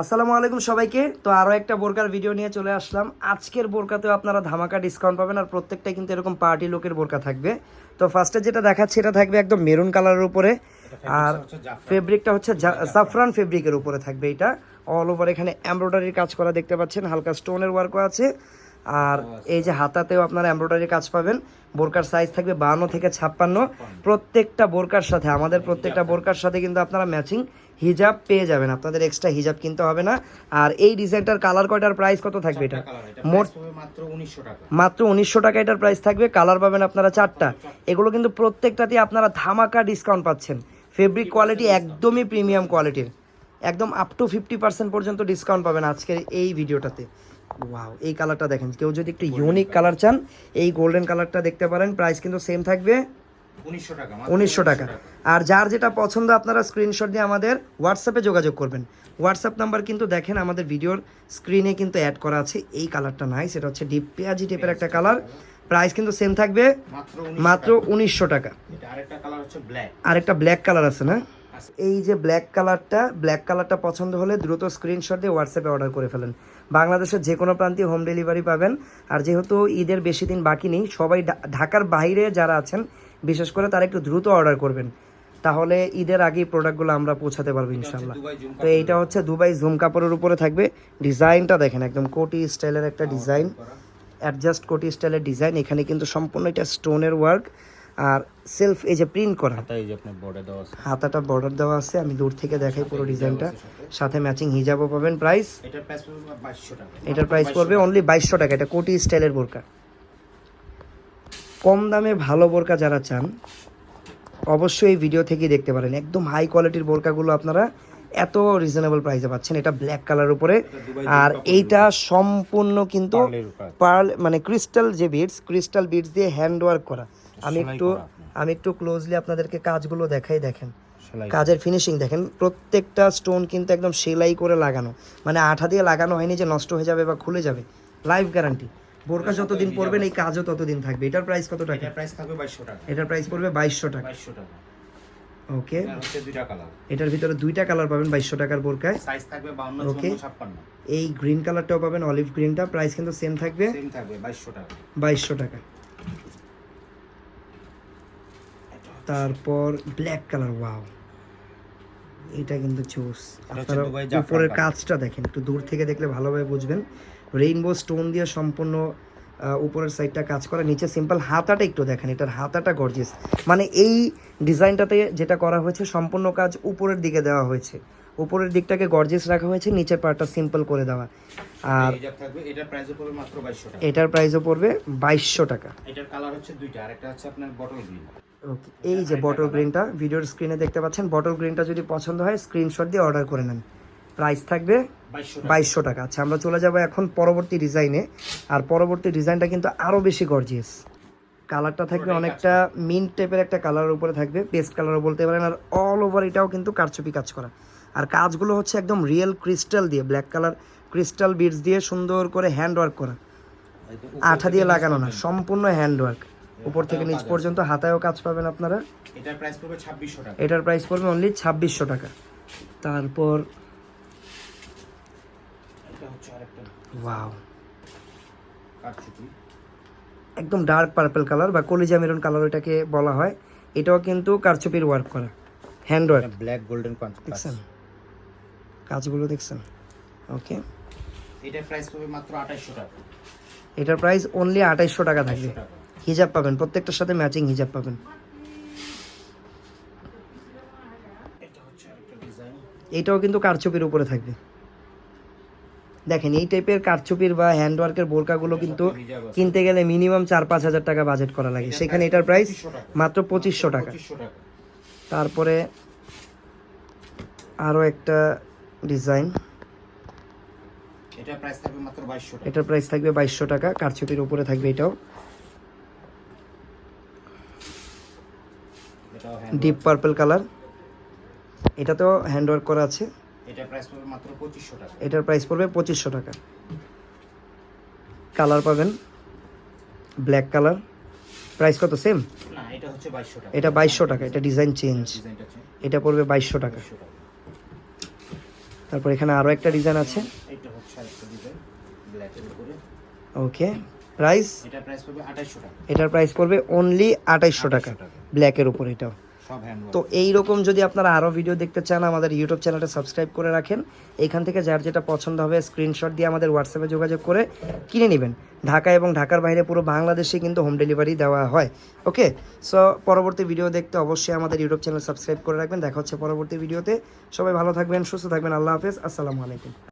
আসসালামু আলাইকুম সবাইকে। তো আরও একটা বোরকার ভিডিও নিয়ে চলে আসলাম। আজকের বোরকাতেও আপনারা ধামাকা ডিসকাউন্ট পাবেন আর প্রত্যেকটাই কিন্তু এরকম পার্টি লোকের বোরকা থাকবে। তো ফার্স্টে যেটা দেখাচ্ছি এটা থাকবে একদম মেরুন কালারের উপরে। আর ফেব্রিকটা হচ্ছে জাফরান। ফেব্রিকের উপরে থাকবে এটা। অল ওভার এখানে এমব্রয়ডারির কাজ করা দেখতে পাচ্ছেন। হালকা স্টোনের ওয়ার্কও আছে। আর এই যে হাতাতেও আপনারা এমব্রয়ডারি কাজ পাবেন। বোরকার সাইজ থাকবে বাহান্ন থেকে ছাপ্পান্ন। প্রত্যেকটা বোরকার সাথে আমাদের প্রত্যেকটা বোরকার সাথে কিন্তু আপনারা ম্যাচিং হিজাব পেয়ে যাবেন। আপনাদের এক্সট্রা হিজাব কিনতে হবে না। আর এই ডিজাইনটার কালার কয়টার প্রাইস কত থাকবে এটা? মোট মাত্র উনিশশো টাকা। মাত্র উনিশশো টাকা এটার প্রাইস থাকবে। কালার পাবেন আপনারা চারটা। এগুলো কিন্তু প্রত্যেকটাতে আপনারা ধামাকা ডিসকাউন্ট পাচ্ছেন। ফেব্রিক কোয়ালিটি একদমই প্রিমিয়াম কোয়ালিটির একদম আপ টু ফিফটি পার্সেন্ট পর্যন্ত ডিসকাউন্ট পাবেন আজকের এই ভিডিওটাতে। ওয়াও এই কালারটা দেখেন। কেউ যদি একটু ইউনিক কালার চান এই গোল্ডেন কালারটা দেখতে পারেন। প্রাইস কিন্তু সেম থাকবে। উনিশশো টাকা আর যার যেটা পছন্দ আপনারা স্ক্রিনশট দিয়ে আমাদের হোয়াটসঅ্যাপে যোগাযোগ করবেন। হোয়াটসঅ্যাপ নাম্বার কিন্তু দেখেন আমাদের ভিডিওর স্ক্রিনে কিন্তু অ্যাড করা আছে। এই কালারটা নাই সেটা হচ্ছে ডিপ পেঁয়াজি টাইপের একটা কালার প্রাইস কিন্তু সেম থাকবে মাত্র উনিশশো টাকা। আরেকটা ব্ল্যাক কালার আছে না? এই যে ব্ল্যাক কালারটা ব্ল্যাক কালারটা পছন্দ হলে দ্রুত স্ক্রিনশট দিয়ে হোয়াটসঅ্যাপে অর্ডার করে ফেলেন। বাংলাদেশের যে কোনো প্রান্তে হোম ডেলিভারি পাবেন। আর যেহেতু ঈদের বেশি দিন বাকি নেই সবাই ঢাকার বাইরে যারা আছেন বিশেষ করে তারা একটু দ্রুত অর্ডার করবেন। তাহলে ঈদের আগেই প্রোডাক্টগুলো আমরা পৌঁছাতে পারব ইনশাল্লাহ তো এইটা হচ্ছে দুবাই জুম কাপড়ের উপরে থাকবে। ডিজাইনটা দেখেন একদম কোটি স্টাইলের একটা ডিজাইন। অ্যাডজাস্ট কোটি স্টাইলের ডিজাইন। এখানে কিন্তু সম্পূর্ণ এটা স্টোনের ওয়ার্ক আর সেলফ এই যে প্রিন্ট করা তাই যে আপনার বর্ডার দেওয়া আছে। হাতাটা বর্ডার দেওয়া আছে আমি দূর থেকে দেখাই পুরো ডিজাইনটা সাথে ম্যাচিং হিজাবও পাবেন প্রাইস এটার প্রাইস পড়বে বাইশশো টাকা। এটার প্রাইস পড়বে অনলি বাইশশো টাকা এটা কোটি স্টাইলের বোরকা। কম দামে ভালো বোরকা যারা চান অবশ্যই এই ভিডিও থেকেই দেখতে পারেন। একদম হাই কোয়ালিটির বোরকাগুলো আপনারা এত রিজনেবল প্রাইসে পাচ্ছেন। এটা ব্ল্যাক কালার উপরে। আর এইটা সম্পূর্ণ কিন্তু পার্ল মানে ক্রিস্টাল যে বিটস ক্রিস্টাল বিটস দিয়ে হ্যান্ড ওয়ার্ক করা। আমি একটু আমি একটু ক্লোজলি আপনাদেরকে কাজগুলো দেখাই দেখেন। কাজের ফিনিশিং দেখেন প্রত্যেকটা স্টোন কিন্তু একদম সেলাই করে লাগানো। মানে আঠা দিয়ে লাগানো হয়নি যে নষ্ট হয়ে যাবে বা খুলে যাবে। লাইফ গ্যারান্টি বোরকা যতদিন পরবেন এই কাজও ততদিন থাকবে। এটার প্রাইস কত টাকা? এটার প্রাইস থাকবে বাইশশো টাকা। এটার প্রাইস পড়বে বাইশশো টাকা। বাইশশো টাকা। ওকে এটার ভিতরে দুইটা কালার পাবেন বাইশশো টাকার বোরকায়। সাইজ থাকবে বাউন্ন Okay. চুয়ান্ন ছাপ্পান্ন। এই গ্রিন কালারটাও পাবেন অলিভ গ্রিনটা প্রাইস কিন্তু সেম থাকবে। সেম থাকবে বাইশশো টাকা। বাইশশো টাকা। তারপর ব্ল্যাক কালার ওয়াও এটা কিন্তু চুজ আপনারা উপরের কাজটা দেখেন একটু দূর থেকে দেখলে ভালোভাবে বুঝবেন। রেইনবো স্টোন দিয়ে সম্পূর্ণ উপরের সাইডটা কাজ করা। নিচে সিম্পল হাতাটা একটু দেখেন এটার হাতাটা গর্জিয়াস মানে এই ডিজাইনটাতে যেটা করা হয়েছে সম্পূর্ণ কাজ উপরের দিকে দেওয়া হয়েছে। উপরের দিকটাকে গর্জিয়াস রাখা হয়েছে নিচের পার্টটা সিম্পল করে দেওয়া। আর এটার প্রাইস পড়বে মাত্র বাইশশো টাকা। এটার প্রাইসও পড়বে বাইশশো টাকা। এটার কালার হচ্ছে দুইটা আরেকটা হচ্ছে আপনার বটল গ্রিন ওকে এই যে বটল গ্রিনটা ভিডিওর স্ক্রিনে দেখতে পাচ্ছেন বটল গ্রিনটা যদি পছন্দ হয় স্ক্রিনশট দিয়ে অর্ডার করে নেন। প্রাইস থাকবে বাইশশো টাকা। আচ্ছা আমরা চলে যাব এখন পরবর্তী ডিজাইনে আর পরবর্তী ডিজাইনটা কিন্তু আরও বেশি গর্জিয়াস কালারটা থাকবে অনেকটা মিন্ট টাইপের একটা কালারের উপরে থাকবে। পেস্ট কালারও বলতে পারেন আর অল ওভার এটাও কিন্তু কারচুপি কাজ করা। আর কাজগুলো হচ্ছে একদম রিয়েল ক্রিস্টাল দিয়ে ব্ল্যাক কালার ক্রিস্টাল বিটস দিয়ে সুন্দর করে হ্যান্ড ওয়ার্ক করা আঠা দিয়ে লাগানো না সম্পূর্ণ হ্যান্ড ওয়ার্ক উপর থেকে নিচ পর্যন্ত হাতায়ও কাজ পাবেন আপনারা। এটার প্রাইস পড়বে ছাব্বিশশো টাকা। এটার প্রাইস পড়বে অনলি ছাব্বিশশো টাকা। তারপর ওয়াও একদম ডার্ক পার্পল কালার বা কলিজা মেরুন কালার এটাকে বলা হয়। এটাও কিন্তু কারচুপির ওয়ার্ক করা। হ্যান্ড ওয়ার্ক ব্ল্যাক গোল্ডেন দেখছেন? কাজগুলো দেখছেন? ওকে এটার প্রাইস পড়বে মাত্র আঠাইশশো টাকা। এটার প্রাইস অনলি আঠাইশশো টাকা থাকবে। হিজাব পাবেন প্রত্যেকটার সাথে ম্যাচিং হিজাব পাবেন। এইটাও কিন্তু কারচুপির উপরে থাকবে। দেখেন এই টাইপের কারচুপির বা হ্যান্ড ওয়ার্কের বোরকাগুলো কিন্তু। কিনতে গেলে মিনিমাম চার পাঁচ হাজার টাকা বাজেট করা লাগে। সেখানে এটার প্রাইস মাত্র পঁচিশশো টাকা। তারপরে আরও একটা ডিজাইন এটার প্রাইস থাকবে বাইশশো টাকা। কারচুপির উপরে থাকবে এটাও এটাও হ্যান্ড ডিপ পার্পল কালার এটাতেও হ্যান্ড ওয়ার্ক করা আছে। এটার প্রাইস পড়বে মাত্র পঁচিশশো টাকা। এটার প্রাইস পড়বে পঁচিশশো টাকা। কালার পাবেন ব্ল্যাক কালার প্রাইস কত? সেম না এটা হচ্ছে বাইশশো টাকা। এটা বাইশশো টাকা এটা ডিজাইন চেঞ্জ এটা পড়বে বাইশশো টাকা। বাইশশো তারপর এখানে আরও একটা ডিজাইন আছে। এটা হচ্ছে আরেকটা ডিজাইন ব্ল্যাকের উপরে। Okay price? এটা প্রাইস পড়বে আঠাইশশো টাকা। এটার প্রাইস পড়বে অনলি আঠাইশশো টাকা। 2800 টাকা। ব্ল্যাকের উপর এটাও। তো এই রকম যদি আপনারা আরও ভিডিও দেখতে চান আমাদের ইউটিউব চ্যানেলটা সাবস্ক্রাইব করে রাখেন। এখান থেকে যার যেটা পছন্দ হবে স্ক্রিনশট দিয়ে আমাদের হোয়াটসঅ্যাপে যোগাযোগ করে কিনে নেবেন। ঢাকা এবং ঢাকার বাইরে পুরো বাংলাদেশে কিন্তু হোম ডেলিভারি দেওয়া হয়। ওকে সো পরবর্তী ভিডিও দেখতে অবশ্যই আমাদের ইউটিউব চ্যানেল সাবস্ক্রাইব করে রাখবেন। দেখা হচ্ছে পরবর্তী ভিডিওতে সবাই ভালো থাকবেন সুস্থ থাকবেন। আল্লাহ হাফেজ। আসসালামু আলাইকুম।